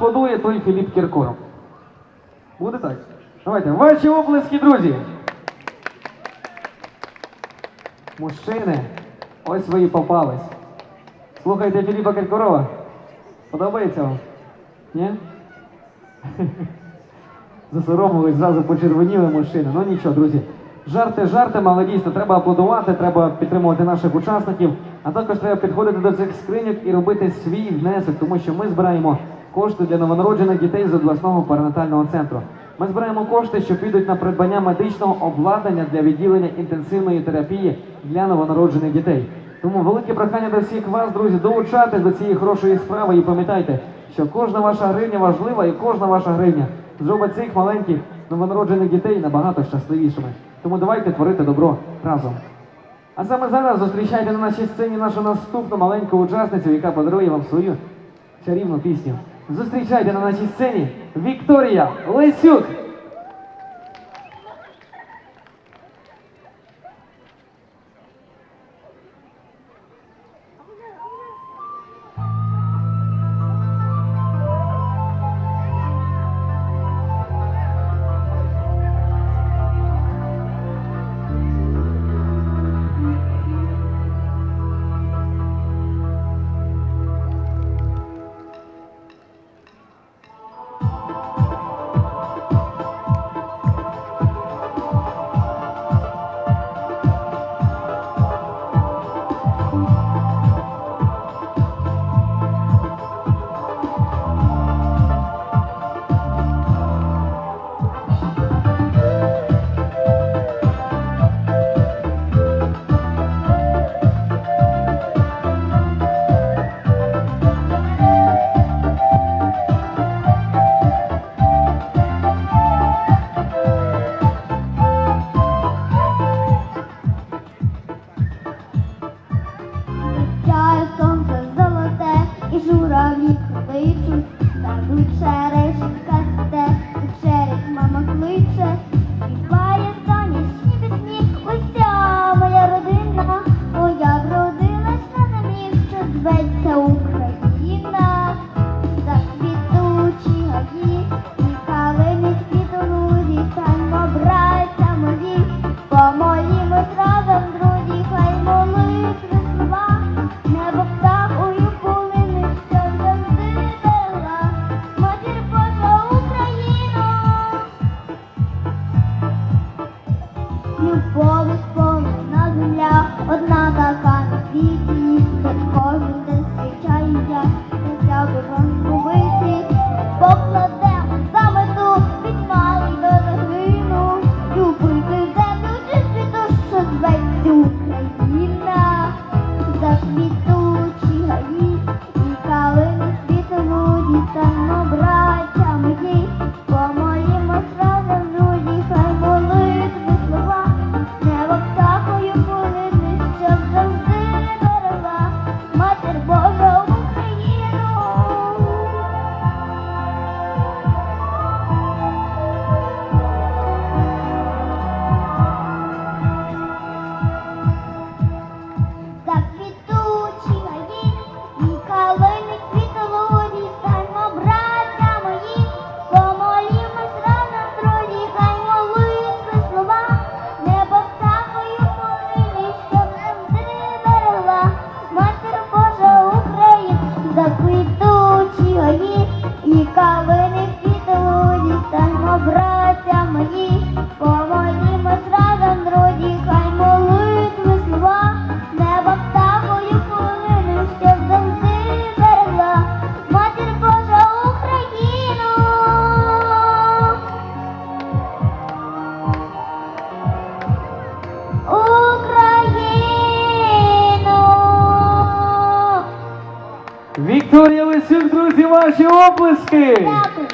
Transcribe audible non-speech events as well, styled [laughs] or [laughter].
Подує той Філіп Кіркоров. Буде так? Давайте, ваші оплески, друзі. Мужчини, ось ви і попались. Слухайте Філіпа Кіркорова. Подобається вам? Ні? [laughs] Засоромились, зразу почервоніли мужчини. Ну нічого, друзі. Жарти жартами, але дійсно треба аплодувати, треба підтримувати наших учасників, а також треба підходити до цих скриньок і робити свій внесок, тому що ми збираємо кошти для новонароджених дітей з обласного перинатального центру. Ми збираємо кошти, що підуть на придбання медичного обладнання для відділення інтенсивної терапії для новонароджених дітей. Тому велике прохання до всіх вас, друзі, долучатись до цієї хорошої справи і пам'ятайте, що кожна ваша гривня важлива і кожна ваша гривня зробить цих маленьких новонароджених дітей набагато щасливішими. Тому давайте творити добро разом. А саме зараз зустрічайте на нашій сцені нашу наступну маленьку учасницю, яка подарує вам свою чарівну пісню. Зустрічайте на нашій сцені Вікторія Лесюк. Згубити, покладемо за мету від любити землю чисту, що зветься Україна, заквітучі заквітучі гаї, і калини світолуді, станьмо, браття мої, Вікторія Лисюк, друзі, ваші оплески! Дякую.